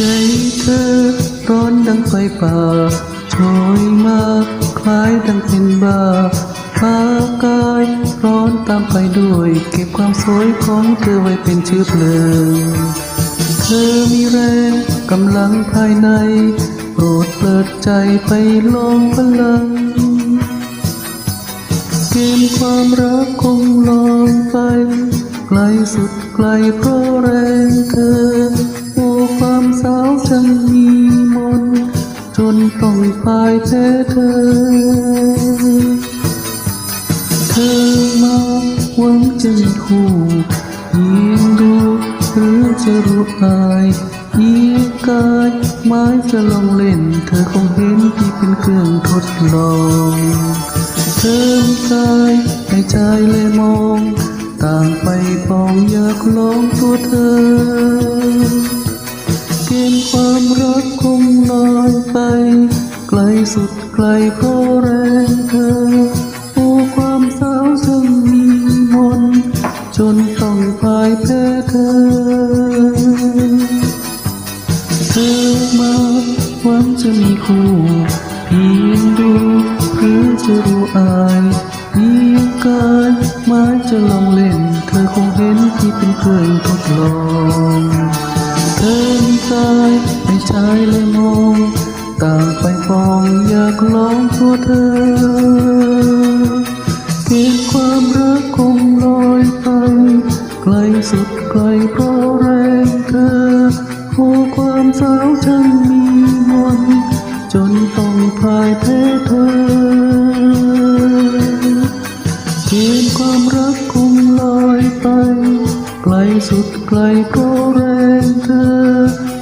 ใจเธอ ร้อนดังไฟป่าโชยมาคล้ายดังเป็นบ้าพากายร้อนตามไปด้วย เก็บความสวยของเธอไว้เป็นเชื้อเพลิง เธอมีแรงกำลังภายใน โปรดเปิดใจไปลองพลัง เกมความรักคงลอยไป ไกลสุดไกลเพราะแรงเธอ ความสาวช่างมีมน จนต้องพ่ายแพ้เธอ เธอมาหวังจะมีคู่ยิงดูหรือจะรู้อายอีกกายไม้จะลองเล่น เธอคงเห็นที่เป็นเครื่องทดลองเธอมีกายในใจเลยมอง ต่างไปปองอยากลองตัวเธอ สุดไกลเพราะแรงเธอโอ้ความสาวช่างมีมน จนต้องพ่ายแพ้เธอ เธอมาหวังจะมีคู่เพียงดูหรือจะรู้อายเพียงกายไม้จะลองเล่น เธอคงเห็นที่เป็นเครื่องทดลอง ไปฟองอยากลองตัวเธอเกียงความรักคงลอยไปไกลสุดไกลเพราะแรงเธอโอความสาวฉันมีมนจนต้องพ่ายแพ้เธอเกียงความรักคงลอยไปไกลสุดไกลเพราะแรงเธอ